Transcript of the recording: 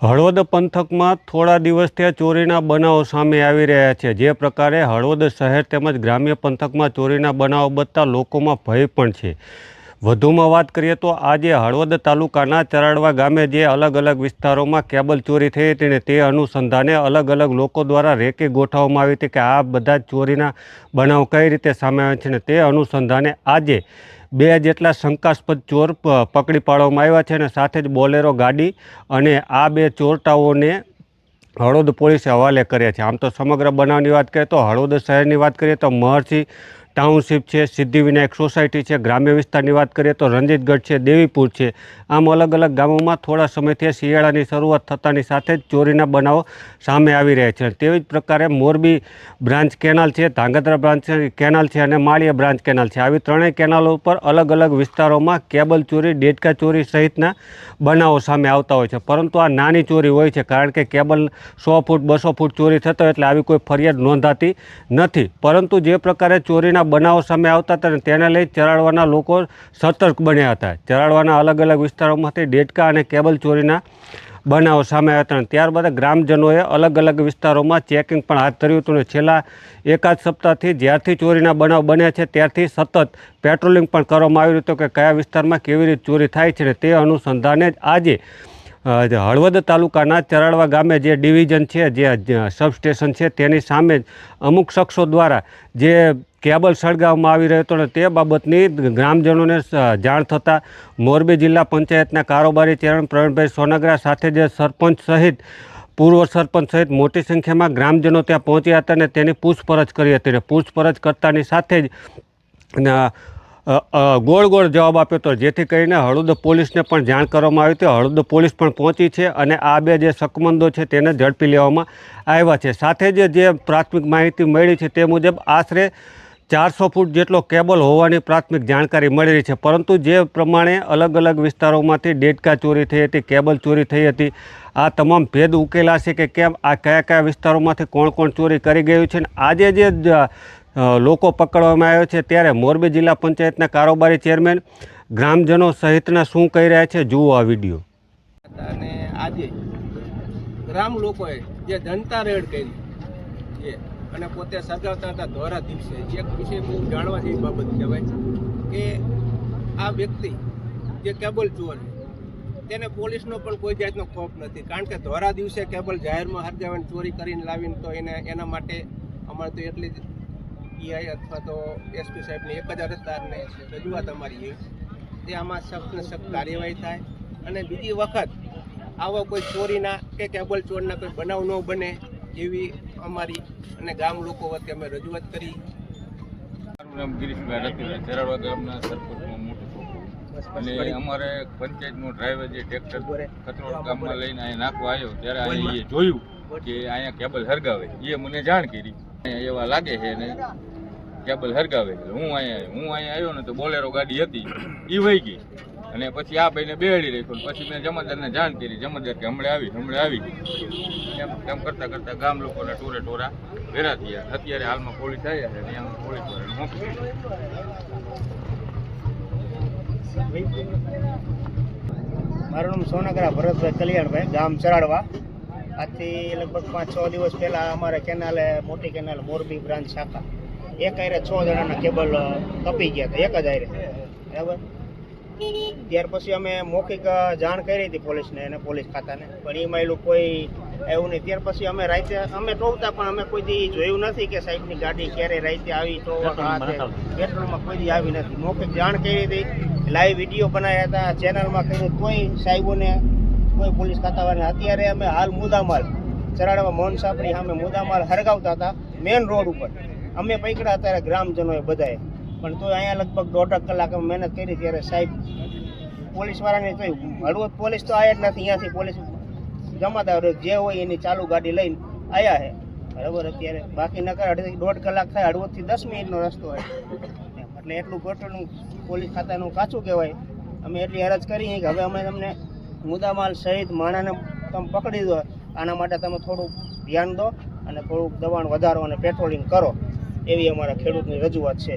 હળવદ પંથકમાં થોડા દિવસથી ચોરીના બનાવો સામે આવી રહ્યા છે. જે પ્રકારે હળવદ શહેર તેમજ ગ્રામ્ય પંથકમાં ચોરીના બનાવો બનતા લોકોમાં ભય પણ છે. વધુમાં વાત કરીએ તો આજે હળવદ તાલુકાના ચરાડવા ગામે જે અલગ અલગ વિસ્તારોમાં કેબલ ચોરી થઈ હતી તે અનુસંધાને અલગ અલગ લોકો દ્વારા રેકી ગોઠવવામાં આવી હતી કે આ બધા ચોરીના બનાવ કઈ રીતે સામે આવે છે ને તે અનુસંધાને આજે બે જેટલા શંકાસ્પદ ચોર પકડી પાડવામાં આવ્યા છે અને સાથે જ બોલેરો ગાડી અને આ બે ચોરટાઓને હળવદ પોલીસે હવાલે કર્યા છે. આમ તો સમગ્ર બનાવની વાત કરીએ તો હળવદ શહેરની વાત કરીએ તો મહર્ષિ ટાઉનશીપ છે, સિદ્ધિવિનાયક સોસાયટી છે, ગ્રામ્ય વિસ્તારની વાત કરીએ તો રંજીતગઢ છે, દેવીપુર છે. આમ અલગ અલગ ગામોમાં થોડા સમયથી શિયાળાની શરૂઆત થતાની સાથે જ ચોરીના બનાવો સામે આવી રહ્યા છે. તેવી જ પ્રકારે મોરબી બ્રાન્ચ કેનાલ છે, ધાંગધ્રા બ્રાન્ચ કેનાલ છે અને માળિયા બ્રાન્ચ કેનાલ છે. આવી ત્રણેય કેનાલો ઉપર અલગ અલગ વિસ્તારોમાં કેબલ ચોરી ડેટકા ચોરી સહિતના બનાવો સામે આવતા હોય છે. પરંતુ આ નાની ચોરી હોય છે કારણ કે કેબલ સો ફૂટ, બસો ફૂટ ચોરી થતો એટલે આવી કોઈ ફરિયાદ નોંધાતી નથી. પરંતુ જે પ્રકારે ચોરીના બનાવો સામે આવતા હતા અને તેને લઈ ચરાડવાના લોકો સતર્ક બન્યા હતા. ચરાડવાના અલગ અલગ વિસ્તારોમાંથી ડેટકા અને કેબલ ચોરીના બનાવો સામે આવ્યા હતા અને ત્યારબાદ ગ્રામજનોએ અલગ અલગ વિસ્તારોમાં ચેકિંગ પણ હાથ ધર્યું હતું અને છેલ્લા એકાદ સપ્તાહથી જ્યારથી ચોરીના બનાવ બન્યા છે ત્યારથી સતત પેટ્રોલિંગ પણ કરવામાં આવ્યું હતું કે કયા વિસ્તારમાં કેવી રીતે ચોરી થાય છે અને તે અનુસંધાને જ આજે હળવદ તાલુકાના ચરાડવા ગામે જે ડિવિઝન છે, જે સબસ્ટેશન છે, તેની સામે જ અમુક શખ્સો દ્વારા જે કેબલ સળગાવવામાં આવી રહ્યો હતો ને તે બાબતની ગ્રામજનોને જાણ થતાં મોરબી જિલ્લા પંચાયતના કારોબારી ચેરમેન પ્રવીણભાઈ સોનગરા સાથે જે સરપંચ સહિત, પૂર્વ સરપંચ સહિત મોટી સંખ્યામાં ગ્રામજનો ત્યાં પહોંચ્યા હતા અને તેની પૂછપરછ કરી હતી અને પૂછપરછ કરતાની સાથે જ અને ગોળ ગોળ જવાબ આપ્યો હતો જેથી કરીને હળદ પોલીસને પણ જાણ કરવામાં આવી હતી. હળદ પોલીસ પણ પહોંચી છે અને આ બે જે શકમંદો છે તેને ઝડપી લેવામાં આવ્યા છે. સાથે જ જે પ્રાથમિક માહિતી મળી છે તે મુજબ આશરે ચારસો ફૂટ જેટલો કેબલ હોવાની પ્રાથમિક જાણકારી મળી રહી છે. પરંતુ જે પ્રમાણે અલગ અલગ વિસ્તારોમાંથી ડેટકા ચોરી થઈ હતી, કેબલ ચોરી થઈ હતી, આ તમામ ભેદ ઉકેલાશે કે કેમ, આ કયા કયા વિસ્તારોમાંથી કોણ કોણ ચોરી કરી ગયું છે અને આજે જે લોકો પકડવામાં આવ્યો છે. ત્યારે મોરબી જિલ્લા પંચાયતના કારોબારી ચેરમેન ગ્રામજનો સહિતના શું કહી રહ્યા છે? જુઓ આ વીડિયો. અને આજે ગ્રામ લોકોએ જે જનતા રેડ કરી છે અને પોતે સગાવતા હતા ધોરા દિવસે એક વિશે બહુ જાણવા જેવી બાબત કહેવાય કે આ વ્યક્તિ જે કેબલ ચોર તેને પોલીસનો પણ કોઈ જાતનો ખોફ નથી. કારણ કે ધોરા દિવસે કેબલ જાહેરમાં હરગાવીને ચોરી કરીને લાવીને તો એને એના માટે અમારે તો એટલી જ પીઆઈ અથવા તો એસપી સાહેબને એક જ અરજદારને રજૂઆત અમારી એ. તે આમાં સખ્ત ને સખ્ત કાર્યવાહી થાય અને બીજી વખત આવો કોઈ ચોરીના કે કેબલ ચોરના કોઈ બનાવ ન બને એવી અમારી અને ગામ લોકો વચ્ચે અમે રજૂઆત કરી. મારું નામ ગિરીશભાઈ રતિભાઈ ચરાડવા ગામના સરપંચમાં મોટું અને અમારે પંચાયતનો ડ્રાઈવર જે ટ્રેક્ટર કચરોડ ગામમાં લઈને અહીંયા નાખવા આવ્યો ત્યારે અહીંયા એ જોયું કે અહીંયા કેબલ હરગાવે. એ મને જાણ કરી. એવા લાગે છે ને કેબલ હરગાવે હું અહીંયા હું અહીંયા આવ્યો ને તો બોલેરો ગાડી હતી. એ વહી ગઈ. અને પછી આ ભાઈને બેહડી રાખ્યો પછી મેં જમાદારને જાણ કરી. જમાદાર કે હમણાં આવી હમણાં આવી એમ તેમ કરતા કરતા ગામ લોકોના ટોરે ટોરા ભેરા થયા. અત્યારે હાલમાં પોલીસ આવ્યા છે ત્યાં પોલીસ મોકલી મારું નામ સોનગરા ભરતભાઈ કલ્યાણભાઈ, ગામ ચરાડવા. આજથી લગભગ પાંચ છ દિવસ પહેલા અમારે કેનાલે, મોટી કેનાલ મોરબી બ્રાન્ચ શાખા. એક આયરે છ જણાના કેબલ તપી ગયા હતા એક જ આયરે બરાબર? ત્યાર પછી અમે મૌખિક જાણ કરી હતી પોલીસને અને પોલીસ ખાતાને. પણ એમાં એલું કોઈ એવું નહીં. ત્યાર પછી અમે રાતે અમે ટોવતા પણ અમે કોઈ દી જોયું નથી કે સાહેબની ગાડી ક્યારે રાતે આવી તો પેટ્રોલમાં કોઈ દી આવી નથી. મૌખિક જાણ કરી હતી. લાઈવ વીડિયો બનાવ્યા હતા. ચેનલમાં કર્યું કોઈ સાહેબોને કોઈ પોલીસ ખાતાવાળાને અત્યારે અમે હાલ મુદ્દામાલ ચરાડામાં મોહન સાપડી સામે મુદ્દામાલ હરગાવતા હતા મેન રોડ ઉપર. અમે પકડ્યા અત્યારે ગ્રામજનોએ બધાએ. પણ તો અહીંયા લગભગ દોઢ કલાક અમે મહેનત કરી ત્યારે સાહેબ, પોલીસવાળાને તો હળવદ પોલીસ તો આવ્યા જ નથી, અહીંયાથી પોલીસ જમાદાર જે હોય એની ચાલુ ગાડી લઈને આવ્યા છે બરાબર, અત્યારે બાકી નકર અડધી દોઢ કલાક થાય, હળવદથી દસ મિનિટનો રસ્તો હોય. એટલે એટલું ખોટું પોલીસ ખાતાનું કાચું કહેવાય. અમે એટલી અરજ કરી કે હવે અમે તમને મુદ્દામાલ સહિત માણાને તમે પકડી દો. આના માટે તમે થોડુંક ધ્યાન દો અને થોડુંક દબાણ વધારો અને પેટ્રોલિંગ કરો. એવી અમારા ખેડૂતની રજૂઆત છે.